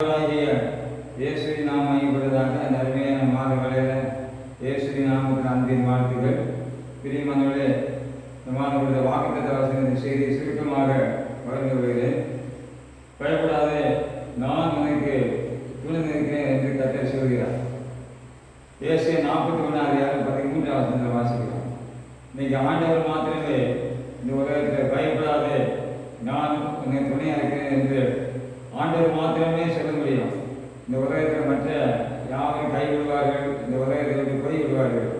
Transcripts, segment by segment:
ஆகிய இயேசுவி நாம மையப்படுவதாக அந்த அருமையான மாத வேளையில் இயேசுவி நாமத்தின் அன்பின் வாழ்த்துகள். பிரியமானவர்களே இந்த மாணவர்களுடைய வாக்குத்த வாசகத்தின் செய்தி சுருக்கமாக வழங்க வருகிறேன் பயப்படாதே நான் உனக்கு துணை நிற்கிறேன் என்று கத்தை சொல்கிறார். இயேசு நாற்பத்தி ஒன்றாவது அதிகாரம் பதிமூன்று வசனத்தில் வாசிக்கிறோம். இன்னைக்கு ஆண்டவர் மாத்திரமே இந்த உலகத்தில் பயப்படாதே நான் உனக்கு துணையாக இருக்கிறேன் என்று ஆண்டவர் மாத்திரமே சொல்ல முடியும் இந்த உலகத்தில் மற்ற யாரும் கைவிடுவார்கள் இந்த உலகத்தில் வந்து போய் விடுவார்கள்.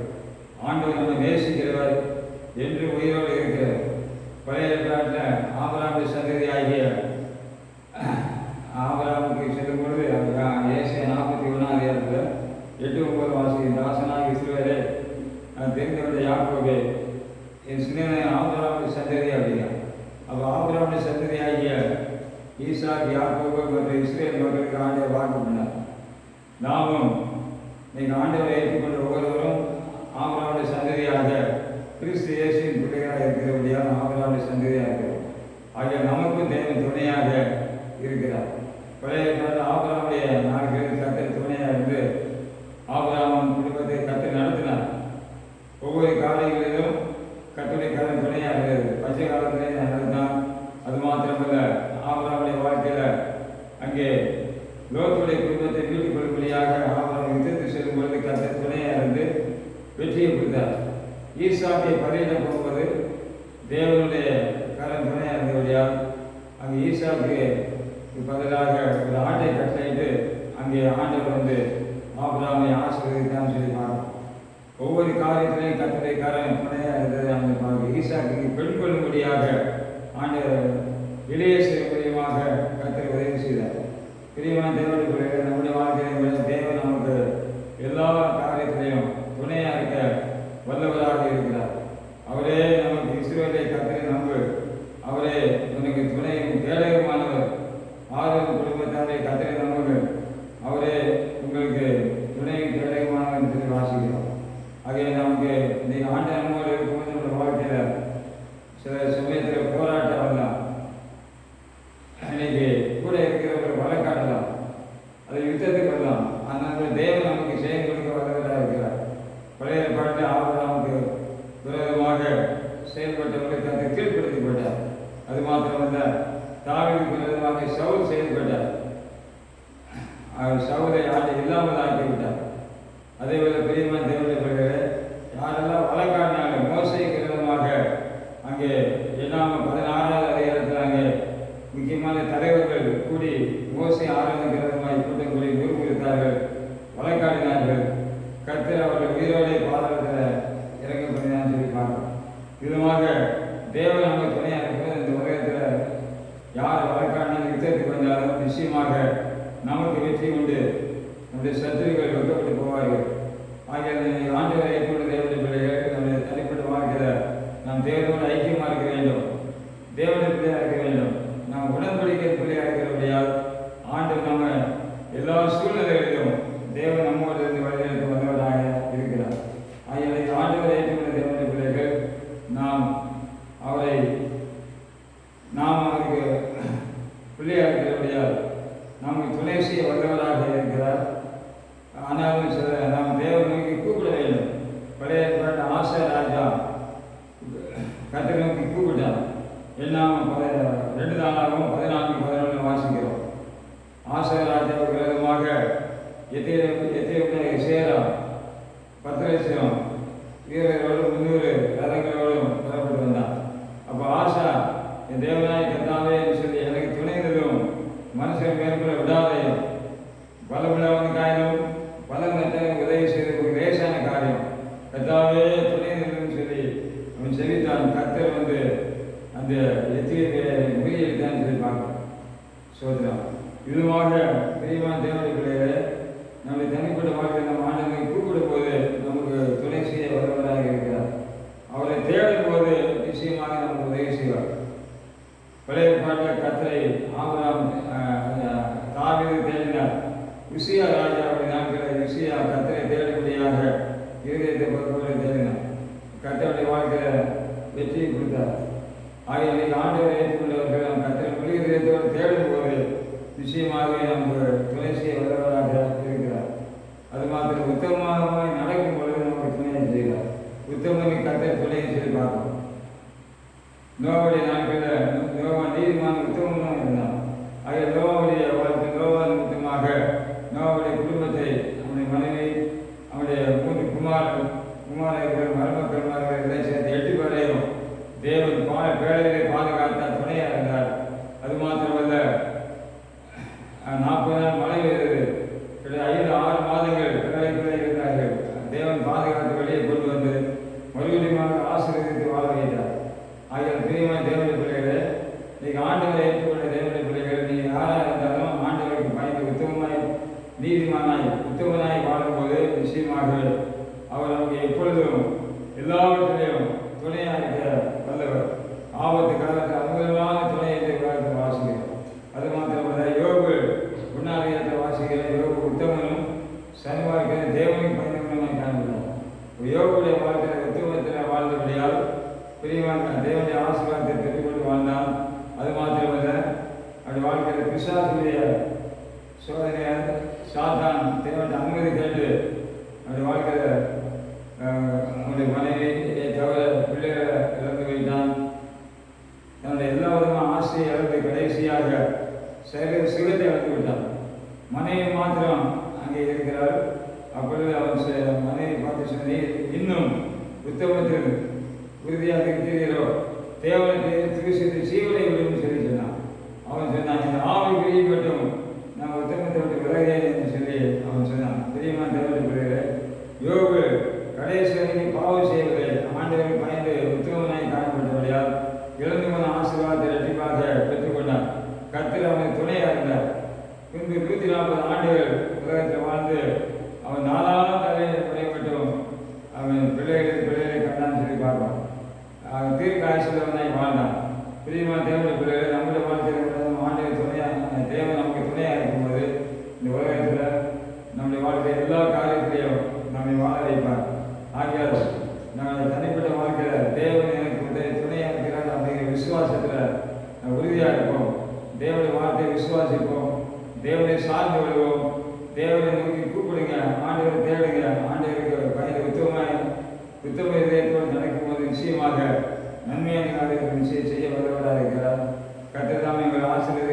ஆண்டவர் நம்ம நேசிக்கிறவர் என்று உயிரோடு இருக்கிறார். பழைய ஏற்பாட்டில் ஆபராண்டு சந்ததி ஆகிய யாக்கோபு இஸ்ரேல் மக்களுக்கு ஆண்டவர் வாக்கு பண்ணார் நாமும் நீங்கள் ஆண்டவரை ஏற்றுக்கொண்ட ஒவ்வொருவரும் ஆபராமுடைய சந்ததியாக கிறிஸ்து இயேசுவின் பிள்ளைகளாக இருக்கிறபடியால் ஆபராமுடைய சந்ததியாக இருக்கிறோம். ஆகிய நமக்கும் தேவன் துணையாக இருக்கிறார். பழைய ஆபராவுடைய நாட்களில் கத்தர் துணையாக இருந்து ஆபரா குடும்பத்தை கத்தர் நடத்தினார் ஒவ்வொரு காலைகளிலும் கத்துடைய கடன் துணையாக இருந்தது பச்சை காலத்திலே நடத்தினான் அது மாத்திரமல்ல ஆபராமுடைய வாழ்க்கையில் அங்கே லோகத்துடைய குடும்பத்தை மீட்டுக் கொள்ளும்படியாக ஆபராம் யுத்தத்துக்கு செல்லும் பொழுது கத்தை துணையாக இருந்து வெற்றியை கொடுத்தார் ஈசாக்கை பலியிட போகும்போது தேவனுடைய கரம் துணையாக இருந்தபடியால் அங்கே ஈசாவுக்கு பதிலாக ஒரு ஆட்டை கட்டளையிட்டு அங்கே ஆண்டவர் வந்து ஆபராமை ஆசீர்வதித்தான்னு சொல்லி பார்க்கணும் ஒவ்வொரு காரியத்திலையும் கத்தரை காரணம் துணையாக இருந்தது அந்த பார்க்க ஈசாக்கு பெண் கொள்ளும்படியாக ஆண்டவர் இளையசர் மூலியமாக கத்தரை உதவி செய்தார் பிரியமான தேவனுடைய பிள்ளைகள் நம்முடைய வாழ்க்கையில தேவன் நமக்கு எல்லா காரியத்திலையும் துணையாக இருக்க வல்லவராக இருக்கிறார் அவரே நமக்கு இஸ்ரேலை கத்தரை நம்பு அவரே உனக்கு துணையும் கேடகமானவர் ஆறுதல் குடும்பத்தாரை கத்தரை நம்புங்கள் அவரே உங்களுக்கு துணையும் கேடகமானவர் என்று சொல்லி வாசிக்கிறோம் ஆகவே நமக்கு இன்னைக்கு ஆண்டு நம்மோடு இருக்கும்போது நம்முடைய வாழ்க்கையில் சில சமயத்தில் போராட்டம் வரலாம் இன்னைக்கு கூட இருக்கிறவர்கள் வழக்காடலாம். அது யுத்தத்துக்கு வரலாம் ஆனால் தேவன் நமக்கு செய்ய கொடுக்க வல்லவராக இருக்கிறார். பழைய பாட்டு ஆபராமுக்கு விரோதமாக செயல்பட்டவர்களை தன்னை கீழ்ப்படுத்தப்பட்டார் அது மாத்திரமல்ல தாவிற்கு விரோதமாக சவுல் செயல்பட்டார். அவர் சவுலை ஆண்டு இல்லாமல் ஆக்கிவிட்டார் அதே போல பெரியமான தேவனுடைய பிள்ளைகளே யாரெல்லாம் வழக்காடினாலும் மோசைக்கு விரோதமாக அங்கே எண்ணாம பதினாறாவது அதிகாரத்தில் அங்கே முக்கியமான தலைவர்கள் கூடி மோசை ஆரம்பிக்கிறதுமாய் கூட்டங்களை கூடி முறுமுறுத்தார்கள் வழக்காடினார்கள். கர்த்தர் அவர்கள் உயிரோடே பாதத்தில் இறங்க பண்ணினான்னு சொல்லி பார்க்கிறோம் விதமாக தேவன் நம்ம துணையாக இருக்கிறது இந்த உலகத்தில். யார் வழக்காடினாலும் யுத்தத்துக்கு வந்தாலும் நிச்சயமாக நமக்கு வெற்றி உண்டு. நம்முடைய சத்துருக்கள் வெக்கப்பட்டு போவார்கள் ஆகிய ஆண்டவரை ஏற்றுக்கொண்ட தேவனுடைய பிள்ளைகள் நம்முடைய தனிப்பட்ட வாழ்க்கையில் நாம் தேவனோடு ஐக்கியமாக இருக்க வேண்டும் தேவனுடைய பிள்ளையாக இருக்க வேண்டும் நாம் உடன்படிக்கை பிள்ளையாக இருக்கிறபடியால் ஆண்டு நம்ம எல்லா சூழ்நிலைகளிலும் தேவன் நம்மோடு இருந்து வழிநடத்த வந்தவராக இருக்கிறார் ஆகிய ஆண்டவரை ஏற்றுக்கொண்ட தேவனுடைய பிள்ளைகள் நாம் அவரை நமக்கு அவருக்கு பிள்ளையாக இருக்கிறபடியால் நமக்கு துணை செய்ய வல்லவராக இருக்கிறார். ஆனாலும் சில நாம் தேவன் நோக்கி கூப்பிட வேண்டும். பழைய ஏற்பாட்டு ஆசை ராஜா கத்தை நோக்கி கூப்பிட்டார். எல்லாம் ரெண்டு நாளாகவும் பதினான்கு பதினொன்று வாசிக்கிறோம். ஆசை ராஜாவுக்கு விரோதமாக எத்திய எத்திய சேரா பத்து லட்சம் என் கத்தாவே என்று சொல்லி எனக்கு துணை நிறுவும் மனுஷன் மேற்கொள்ள விடாதே. பலமுள்ளவன் காரியம் பலம் உதவி செய்து ஒரு லேசான காரியம். கத்தாவே துணை நிறுவும் சொல்லி அவன் செவித்தான். கத்தர் வந்து அந்த எத்திய முறியடித்தான் சொல்லி பார்க்கலாம் சோதரம் இதுவாக பெரியவான் தேவனுடைய பிள்ளைகளே நம்முடைய தனிப்பட்ட வாழ்க்கை நம்ம ஆண்டவனை கூப்பிடும் போது நமக்கு துணை செய்ய வரவராக இருக்கிறார். அவரை தேடும் போது நிச்சயமாக நமக்கு உதவி செய்வார். பழைய விளைவிப்பாக கத்தரை ஆமராம் தாவீது தேடினார். யுசியா ராஜாவுடைய நாட்களில் யுசியா கத்தரை தேடிபடியாக இருதயத்தை பொறுப்புகளை தேடினார். கத்தருடைய வாழ்க்கையில் வெற்றியை கொடுத்தார். ஆகிய இன்னைக்கு ஆண்டவரை ஏற்றுக்கொண்டவர்கள் நாம் கத்தரை முழு இதயத்தோடு தேடும் போது நிச்சயமாகவே நமக்கு துணைசியை வல்லவராக இருக்கிறார். அது மாதிரி உத்தமமாக நடக்கும் பொழுது நமக்கு துணையை செய்கிறார் உத்தமனை கத்தை துணையை செய்து பார்க்கணும் நோவாவுடைய நாட்களில் நோவா நீதிமான உத்தமமாக இருந்தான். ஆகிய நோவாவுடைய வாழ்க்கை நோவான் நிமித்தமாக நோவாவுடைய குடும்பத்தை அவனுடைய மனைவி அவனுடைய மூன்று குமாரன் குமாரன் மரண பிரியமான தேவனுடைய பிள்ளைகளே நீங்கள் ஆண்டவரை ஏற்றுக்கொண்ட தேவனுடைய பிள்ளைகள் நீங்கள் யாராக இருந்தாலும் ஆண்டவருக்கு பயந்து உத்தமமாய் நீதிமானாய் உத்தமனாய் வாழும்போது நிச்சயமாக அவர் நமக்கு எப்பொழுதும் எல்லாவற்றிலையும் துணையாக இருக்க வல்லவர் ஆபத்து காலத்தில் அற்புதமான துணை என்று காலத்தில் வாசிக்கிறோம் அது மாத்திரமல்ல யோகு குணாதியத்தை வாசிக்கிற யோகு உத்தமனும் சன்மார்க்க தேவனுக்கு பயனுள்ளமாய் காண்கிறோம் யோகுடைய வாழ்க்கையில் உத்தமத்தில் வாழ்ந்தபடியால் ஆசீர்வாதத்தை தேவனுடைய கொண்டு வாழ்ந்தான் அது மாத்திரமல்ல அப்படி வாழ்க்கையில் பிசாசுடைய சோதனையை சாத்தான் தேவன் அனுமதி கேட்டு அப்படி வாழ்க்கையில் அவனுடைய மனைவி தவிர பிள்ளைகளை இழந்து வைத்தான் தன்னுடைய எல்லா விதமான ஆசையை இழந்து கடைசியாக சரி சிவத்தை இழந்து விட்டான். மனைவி மாத்திரம் அங்கே இருக்கிறார் அப்பொழுது அவன் செ- மனைவி பார்த்து சொன்னி இன்னும் உத்தமத்தில் உறுதியாக இருக்கிறீரோ தேவனுக்கு திருசித்து சீவனை விடும் சொல்லி சொன்னான் அவன் சொன்னான் இந்த ஆவி மட்டும் நான் உத்தமத்தை விட்டு விலகிறேன் என்று சொல்லி அவன் சொன்னான். தெரியுமா தேவனுக்கு யோகு கடைசி பாவம் செய்வதில்லை ஆண்டவரை பயந்து உத்தமனாய் காணப்பட்டபடியால் இழந்து போன ஆசீர்வாதத்தை இரட்டிப்பாக பெற்றுக்கொண்டான் கர்த்தர் அவனுக்கு துணையாக இருந்தார் பின்பு நூற்றி நாற்பது ஆண்டுகள் உலகத்தில் வாழ்ந்து அவன் நாலாம் தலையில் குறைப்பட்டும் அவன் பிள்ளைகளுக்கு பிள்ளைகளை கண்டான்னு சொல்லி பார்ப்பான் அவன் தீர்க்க வாழ்ந்தான் பிரியமா தேவனுடைய பிறகு நம்முடைய வாழ்க்கையில் ஆண்டவர் துணையாக தேவன் நமக்கு துணையாக இருக்கும்போது இந்த உலகத்தில் நம்முடைய வாழ்க்கை எல்லா காரியத்திலையும் நம்மை வாழ வைப்பார். ஆகியால் நாங்கள் தனிப்பட்ட வாழ்க்கையில் தேவன் எனக்கு வந்து துணையாக இருக்கிறார் அப்படிங்கிற விசுவாசத்தில் உறுதியாக இருப்போம். தேவனுடைய வார்த்தையை விசுவாசிப்போம். தேவனை சார்ந்து வருவோம் தேவனை நோக்கி கூப்பிடுங்க. ஆண்டவரை தேடுங்க. ஆண்டவருக்கு பயந்து உத்தமமாய் உத்தம இதயத்தோடு நடக்கும்போது நிச்சயமாக நன்மையை நாடுகள் செய்ய வல்லவராக இருக்கிறார் கத்திரதாம் எங்கள் ஆசிரியர்